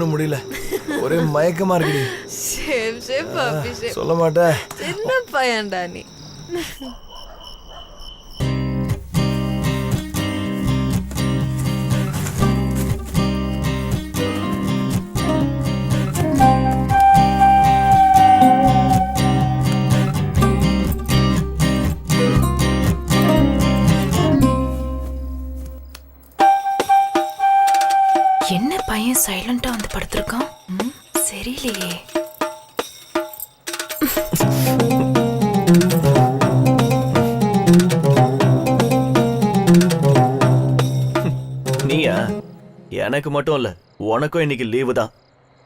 ஒண்ணும் முடியல. ஒரே மயக்கமா இருக்குடி. ஷேப் ஷேப் சொல்ல மாட்டேன். சின்ன பையன்டா நீ. எனக்கு மட்டும் இல்ல உனக்கும் இன்னைக்கு லீவு தான்.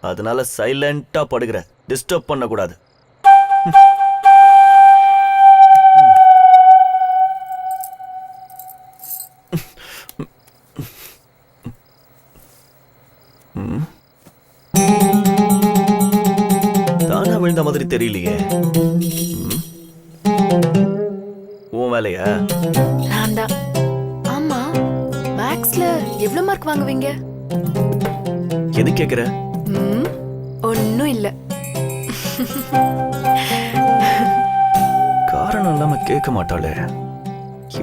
அதனால சைலண்டா படுகிற டிஸ்டர்ப் பண்ணக்கூடாது. ம். தானா விழுந்த மாதிரி தெரியலையே. உன் வேலையா? நான் தான் ஆமா மேக்ஸ்ல எவ்வளவு மார்க் வாங்குவீங்க? எது கேக்குற? ம், ஒண்ணும் இல்ல. காரணம் இல்லாம கேட்க மாட்டாளே.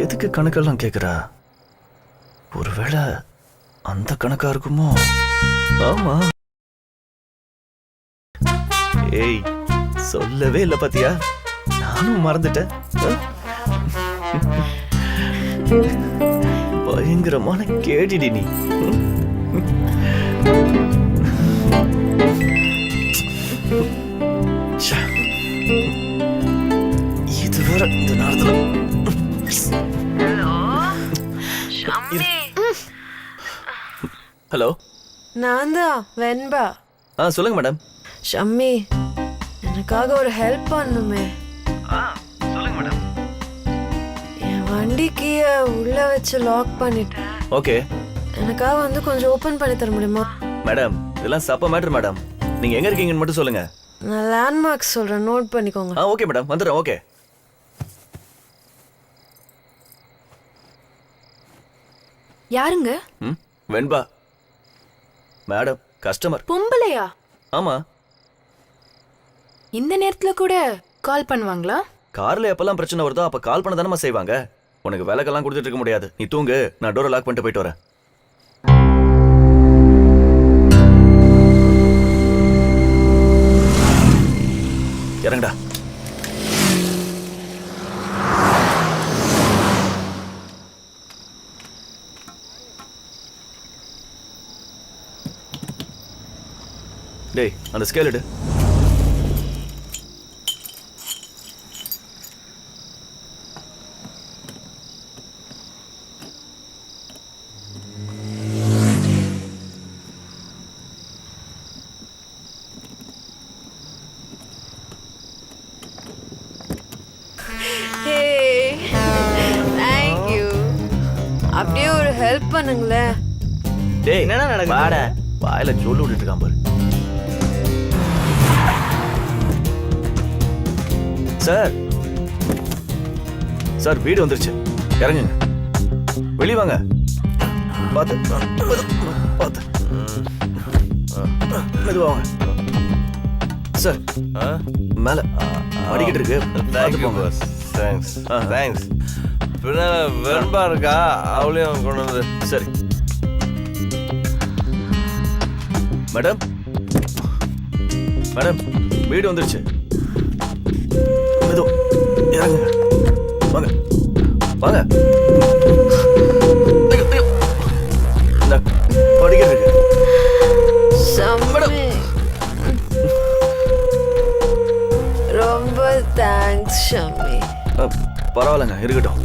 எதுக்கு கணக்கெல்லாம் கேக்குறா? ஒருவேளை அந்த கணக்கா இருக்குமோ? ஆமா. ஏய் சொல்லவே இல்ல பாத்தியா? நானும் மறந்துட்டேன். பயங்கரமான கேடிடி நீ. இது வேற இந்த நேரத்துல ஹலோ நான் தான் வெண்பா. ஆ சொல்லுங்க மேடம் ஷம்மி எனக்காக ஒரு ஹெல்ப் பண்ணுமே. சொல்லுங்க மேடம் என் வண்டி கீயை உள்ள வச்சு லாக் பண்ணிட்டேன். ஓகே எனக்காக வந்து கொஞ்சம் ஓபன் பண்ணி தர முடியுமா? மேடம் இதெல்லாம் சப்ப மேட்டர் மேடம் நீங்க எங்க இருக்கீங்கன்னு மட்டும் சொல்லுங்க. நான் லேண்ட்மார்க் சொல்றேன் நோட் பண்ணிக்கோங்க. ஆ ஓகே மேடம் வந்துடுறேன் ஓகே யாருங்க? ம் வெண்பா. மேடம் கஸ்டமர் பொம்பளையா? ஆமா. இந்த நேரத்துல கூட கால் பண்ணுவாங்களா? கார்ல எப்பெல்லாம் பிரச்சனை வருதோ அப்ப கால் பண்ண தானே செய்வாங்க. உனக்கு விளக்கெல்லாம் கொடுத்துட்டு இருக்க முடியாது. நீ தூங்கு. நான் டோரை லாக் பண்ணிட்டு போயிட்டு வரேன். டேய் அந்த ஸ்கேல் எடு. ஹே தேங்க் யூ அப்படியே ஒரு ஹெல்ப் பண்ணுங்களேன். டேய் என்னடா நடக்குது? வாட. வாயில சொல்லு விட்டுட்டு இருக்கான் பாரு. சார். சார் வீடு வந்துருச்சு. இறங்குங்க. வெளிய வாங்க. பார்த்து பார்த்து மெதுவா வாங்க. சார் மேல. படிக்கிட்டு இருக்கு. தேங்க்யூ பாஸ் தேங்க்ஸ் ஆ. தேங்க்ஸ் பின்னால வெண்பா இருக்கா? அவளையும் கொண்டு வந்து. சரி. மேடம்? மேடம் வீடு வந்துருச்சு. மெது இறங்குங்க வாங்க. வாங்க. படிக்கிறது ஷம்மி ரொம்ப தேங்க்ஸ் ஷம்மி. பரவாயில்லைங்க இருக்கட்டும்.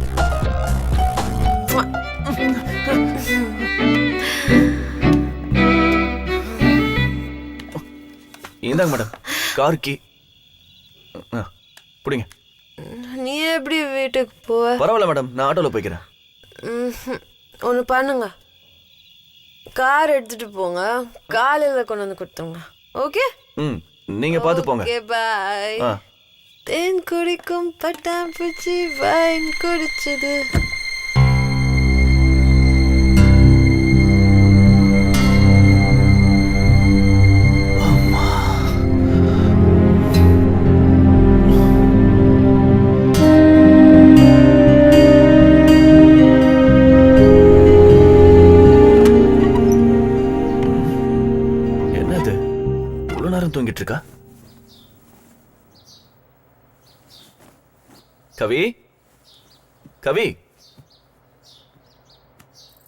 இந்தாங்க மேடம். கார் கீ பிடிங்க. நீ எப்படி வீட்டுக்கு போவ? பரவாயில்ல மேடம் நான் ஆட்டோவில் போய்க்கிறேன். ஒன்று பண்ணுங்க. கார் எடுத்துட்டு போங்க. காலையில் கொண்டு வந்து கொடுத்துருங்க. ஓகே? ம் நீங்கள் பார்த்து போங்க. Okay bye. தேன் குடிக்கும் பட்டாம்பூச்சி வைன் குடிச்சது. கவி? கவி?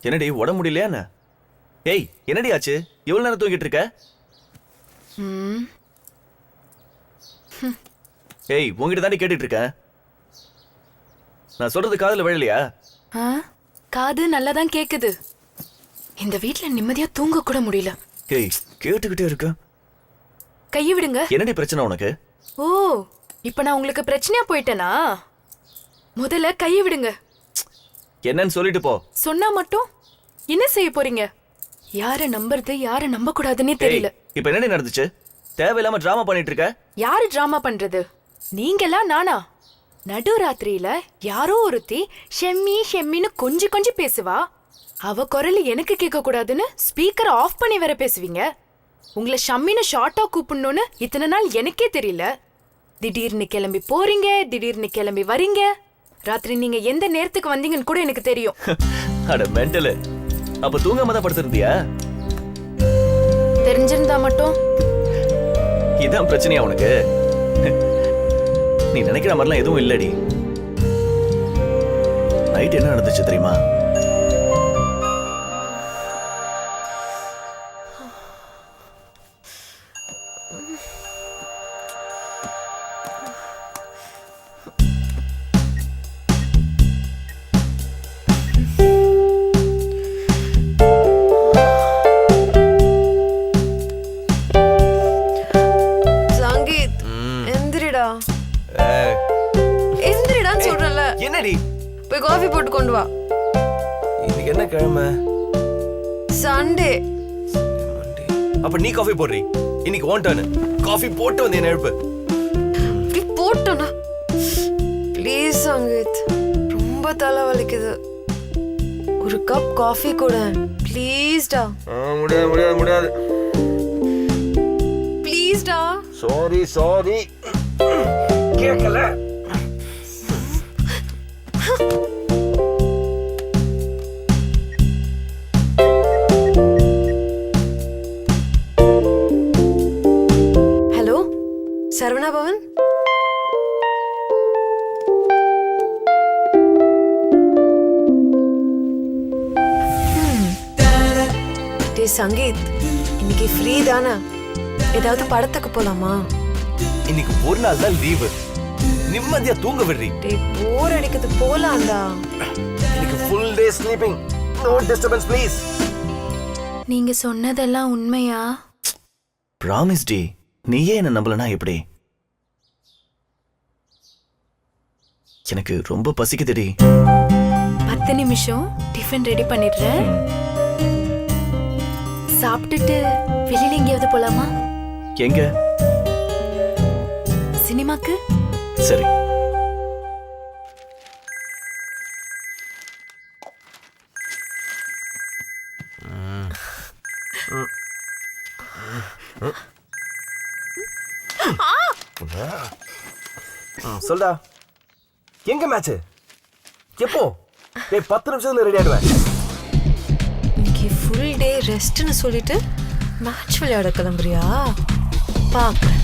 என்னடி உடம்பு முடியலையா என்ன? ஏய் என்னடி ஆச்சு? இவ்வளவு நேரம் தூங்கிட்டு இருக்க? ஏய் உங்ககிட்ட தாண்டி கேட்டுட்டு இருக்கேன். நான் சொல்றது காதுல விழலையா? காது நல்லா தான் கேக்குது. இந்த வீட்ல நிம்மதியா தூங்க கூட முடியல. ஏய் கேட்டுக்கிட்டே இருக்க. கையை விடுங்க. என்னடி பிரச்சனை உனக்கு? ஓ இப்ப நான் உங்களுக்கு பிரச்சனையா போயிட்டேனா? முதல்ல கையை விடுங்க. என்னன்னு சொல்லிட்டு போ. சொன்னா மட்டும் என்ன செய்ய போறீங்க? யார நம்புறது யார நம்ப கூடாதுன்னே தெரியல. இப்ப என்னடி நடந்துச்சு? தேவையில்லாம டிராமா பண்ணிட்டு இருக்க? யாரு டிராமா பண்றது? நீங்கெல்லாம் நானா? நடு ராத்திரியில யாரோ ஒருத்தி ஷெம்மி ஷெம்மின்னு கொஞ்சி கொஞ்சி பேசுவா? அவ குரல் எனக்கு கேட்க கூடாதுன்னு ஸ்பீக்கர் ஆஃப் பண்ணி வேற பேசுவீங்க. உங்களை ஷம்மின்னு ஷார்ட்டா கூப்பிடணும்னு இத்தனை நாள் எனக்கே தெரியல. திடீர்னு கிளம்பி போறீங்க திடீர்னு கிளம்பி வரீங்க. ராத்திரி நீங்க எந்த நேரத்துக்கு வந்தீங்கன்னு கூட எனக்கு தெரியும். அட மென்டலு அப்ப தூங்காம தான் படுத்திருந்தியா? தெரிஞ்சிருந்தா மட்டும். இதான் பிரச்சனையா உனக்கு? நீ நினைக்கிற மாதிரிலாம் எதுவும் இல்லடி. நைட் என்ன நடந்துச்சு தெரியுமா? அப்ப நீ காஃபி போடுறீ. இன்னைக்கு ஓன் டர்ன் காஃபி போட்டு வந்து என்ன எழுப்பு. இப்படி போட்டோண்ணா ப்ளீஸ் சங்கீத் ரொம்ப தலை வலிக்குது. ஒரு கப் காஃபி கூட ப்ளீஸ்டா முடியாது முடியாது முடியாது. ப்ளீஸ்டா சாரி சாரி கேட்கல. சங்கீத் இன்னைக்கு ஃப்ரீ தானே? ஏதாவது படத்துக்கு போலாமா? இன்னைக்கு ஒரு நாள் தான் லீவு நிம்மதியா தூங்க விடுறீ. டே போர் அடிக்குது போலாம்டா. இன்னைக்கு full day sleeping no disturbance please நீங்க சொன்னதெல்லாம் உண்மையா? ப்ராமிஸ் டி நீயே என்ன நம்பலனா எப்படி? எனக்கு ரொம்ப பசிக்குதுடி பத்து நிமிஷம் டிஃபன் ரெடி பண்ணிடுறேன். சாப்பிட்டுட்டு வெளியில எங்கேயாவது போலாமா? எங்க? சினிமாக்கு? சரி. சொல்டா. எங்க மேட்ச் எப்போ? பத்து நிமிஷத்துல ரெடி ஆயிடுவேன். ரெஸ்ட்னு சொல்லிட்டு மேட்ச் விளையாட கிளம்புறியா? பாக்குறேன்.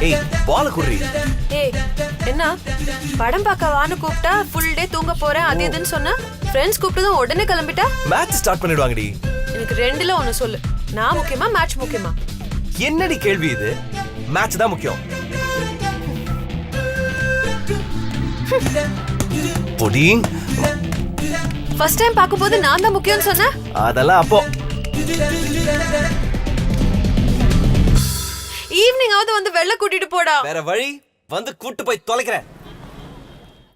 ஏய் பால குடுறி ஏய் என்ன? படம் பார்க்க வான்னு கூப்பிட்டா ஃபுல் டே தூங்க போறேன் அது இதுன்னு சொன்னா? ஃப்ரெண்ட்ஸ் கூப்பிட்டதும் உடனே கிளம்பிட்டா? மேட்ச் ஸ்டார்ட் பண்ணிடுவாங்கடி. எனக்கு ரெண்டுல ஒண்ணு சொல்லு. நான் முக்கியமா மேட்ச் முக்கியமா? என்னடி கேள்வி இது? மேட்ச் தான் முக்கியம். புடிங் ஃபர்ஸ்ட் டைம் பார்க்கும்போது நான் தான் முக்கியம்னு சொன்னேன். அதெல்லாம் அப்போ. ஈவினிங் ஆவது வந்து வெளில கூட்டிட்டு போடா. வேற வழி வந்து கூட்டு போய் தொலைக்கிறேன்.